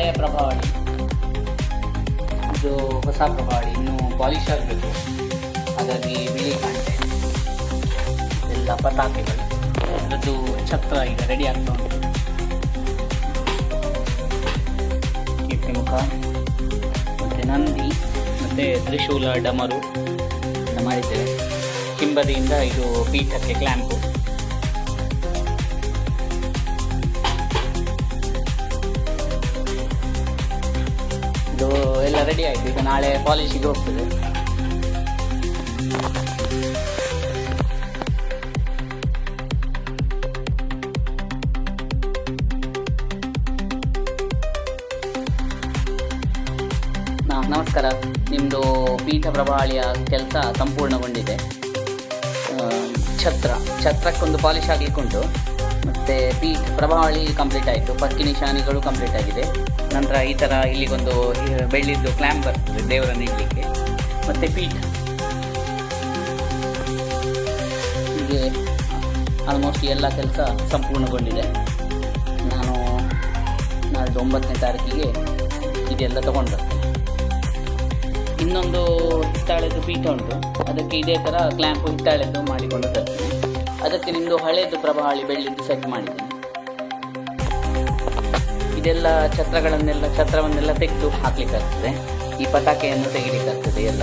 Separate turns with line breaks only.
ಹಳೆಯ ಪ್ರಭಾವಳಿ. ಇದು ಹೊಸ ಪ್ರಭಾವಳಿ, ಇನ್ನು ಪಾಲಿಶ್ ಆಗಬೇಕು. ಹಾಗಾಗಿ ಬಿಳಿ ಕಾಣ್ತೆ ಎಲ್ಲ ಪತಾಕೆಗಳು ಅದು ಛತ್ರ ಈಗ ರೆಡಿ ಆಗ್ತಾ ಉಂಟು. ಕೀರ್ತಿಮುಖ ಮತ್ತು ನಂದಿ, ಮತ್ತು ತ್ರಿಶೂಲ ಡಮರು ಮಾಡಿದ್ದೇವೆ. ಕಿಂಬದಿಯಿಂದ ಇದು ಪೀಠಕ್ಕೆ ಕ್ಲ್ಯಾಂಪು ಎಲ್ಲ ರೆಡಿ ಆಯಿತು. ಈಗ ನಾಳೆ ಪಾಲಿಶಿಗೆ ಹೋಗ್ತದೆ ನಮಸ್ಕಾರ. ನಿಮ್ಮದು ಪೀಠ ಪ್ರಭಾಳಿಯ ಕೆಲಸ ಸಂಪೂರ್ಣಗೊಂಡಿದೆ. ಛತ್ರ. ಛತ್ರಕ್ಕೊಂದು ಪಾಲಿಶ್ ಆಗಲಿಕ್ಕುಂಟು. ಮತ್ತು ಪೀಠ ಪ್ರಭಾವಳಿ ಕಂಪ್ಲೀಟ್ ಆಯಿತು. ಪಕ್ಕಿ ನಿಶಾನಿಗಳು ಕಂಪ್ಲೀಟ್ ಆಗಿದೆ. ನಂತರ ಈ ಥರ ಇಲ್ಲಿಗೊಂದು ಬೆಳ್ಳಿದ್ದು ಕ್ಲ್ಯಾಂಪ್ ಬರ್ತದೆ ದೇವರನ್ನು ಇಡಲಿಕ್ಕೆ. ಮತ್ತು ಪೀಠ ಹೀಗೆ ಆಲ್ಮೋಸ್ಟ್ ಎಲ್ಲ ಕೆಲಸ ಸಂಪೂರ್ಣಗೊಂಡಿದೆ. ನಾನು ನಾಳೆ ಒಂಬತ್ತನೇ ತಾರೀಕಿಗೆ ಇದೆಲ್ಲ ತೊಗೊಂಡು ಇನ್ನೊಂದು ಹಿತ್ತಾಳೆದು ಪೀಠ ಉಂಟು. ಅದಕ್ಕೆ ಇದೇ ಥರ ಕ್ಲ್ಯಾಂಪು ಹಿತ್ತಾಳೆದು ಮಾಡಿಕೊಂಡು ತರ್ತೇನೆ ಅದಕ್ಕೆ ನಿಮ್ಮದು ಹಳೇದು ಪ್ರಭಾಳಿ ಬೆಳ್ಳಿದ್ದು ಸೆಟ್ ಮಾಡಿದ್ದೀನಿ. ಇದೆಲ್ಲ ಛತ್ರಗಳನ್ನೆಲ್ಲ, ಛತ್ರವನ್ನೆಲ್ಲ ತೆಗೆದು ಹಾಕ್ಲಿಕ್ಕಾಗ್ತದೆ. ಈ ಪಟಾಕೆಯನ್ನು ತೆಗಿಲಿಕ್ಕಾಗ್ತದೆ ಎಲ್ಲ.